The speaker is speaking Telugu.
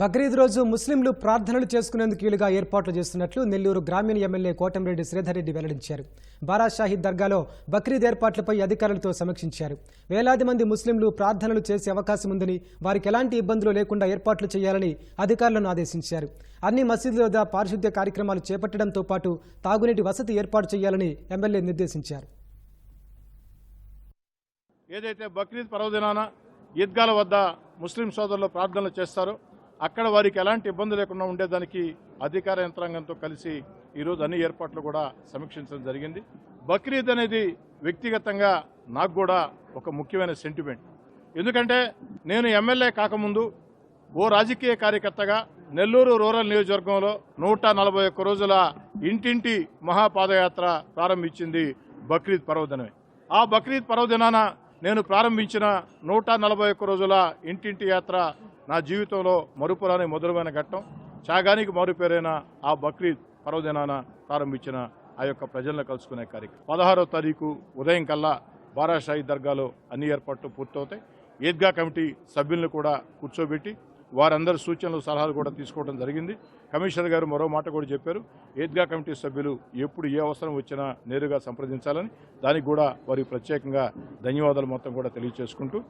బక్రీద్ రోజు ముస్లింలు ప్రార్థనలు చేసుకునేందుకు వీలుగా ఏర్పాట్లు చేస్తున్నట్లు నెల్లూరు గ్రామీణ ఎమ్మెల్యే కోటంరెడ్డి శ్రీధర్రెడ్డి వెల్లడించారు. బారా షాహిద్ దర్గాలో బక్రీద్ ఏర్పాట్లపై అధికారులతో సమీక్షించారు. వేలాది మంది ముస్లింలు ప్రార్థనలు చేసే అవకాశం ఉందని వారికి ఎలాంటి ఇబ్బందులు లేకుండా ఏర్పాట్లు చేయాలని అధికారులను ఆదేశించారు. అన్ని మసీదుల వద్ద పారిశుద్ధ్య కార్యక్రమాలు చేపట్టడంతో పాటు తాగునీటి వసతి ఏర్పాటు చేయాలని ఎమ్మెల్యే నిర్దేశించారు. ఏదైతే బక్రీద్ పర్వదినాన ఈద్గాల వద్ద ముస్లిం సోదరులు ప్రార్థనలు చేస్తారో అక్కడ వారికి ఎలాంటి ఇబ్బంది లేకుండా ఉండేదానికి అధికార యంత్రాంగంతో కలిసి ఈరోజు అన్ని ఏర్పాట్లు కూడా సమీక్షించడం జరిగింది. బక్రీద్ అనేది వ్యక్తిగతంగా నాకు కూడా ఒక ముఖ్యమైన సెంటిమెంట్ ఎందుకంటే నేను ఎమ్మెల్యే కాకముందు ఓ రాజకీయ కార్యకర్తగా నెల్లూరు రూరల్ నియోజకవర్గంలో నూట నలభై ఒక్క రోజుల ఇంటింటి మహాపాదయాత్ర ప్రారంభించింది బక్రీద్ పర్వదినమే. ఆ బక్రీద్ పర్వదినాన నేను ప్రారంభించిన నూట నలభై ఒక్క రోజుల ఇంటింటి యాత్ర నా జీవితంలో మరుపురాని మధురమైన ఘట్టం. త్యాగానికి మరుపేరైన ఆ బక్రీద్ పర్వదినాన ప్రారంభించిన ఆ యొక్క ప్రజలను కలుసుకునే కార్యక్రమం. పదహారో తారీఖు ఉదయం కల్లా బారాషాహి దర్గాలో అన్ని ఏర్పాట్లు పూర్తవుతాయి. ఈద్గా కమిటీ సభ్యులను కూడా కూర్చోబెట్టి వారందరి సూచనలు సలహాలు కూడా తీసుకోవడం జరిగింది. కమిషనర్ గారు మరో మాట కూడా చెప్పారు. ఈద్గా కమిటీ సభ్యులు ఎప్పుడు ఏ అవసరం వచ్చినా నేరుగా సంప్రదించాలని. దానికి కూడా వారికి ప్రత్యేకంగా ధన్యవాదాలు మొత్తం కూడా తెలియజేసుకుంటూ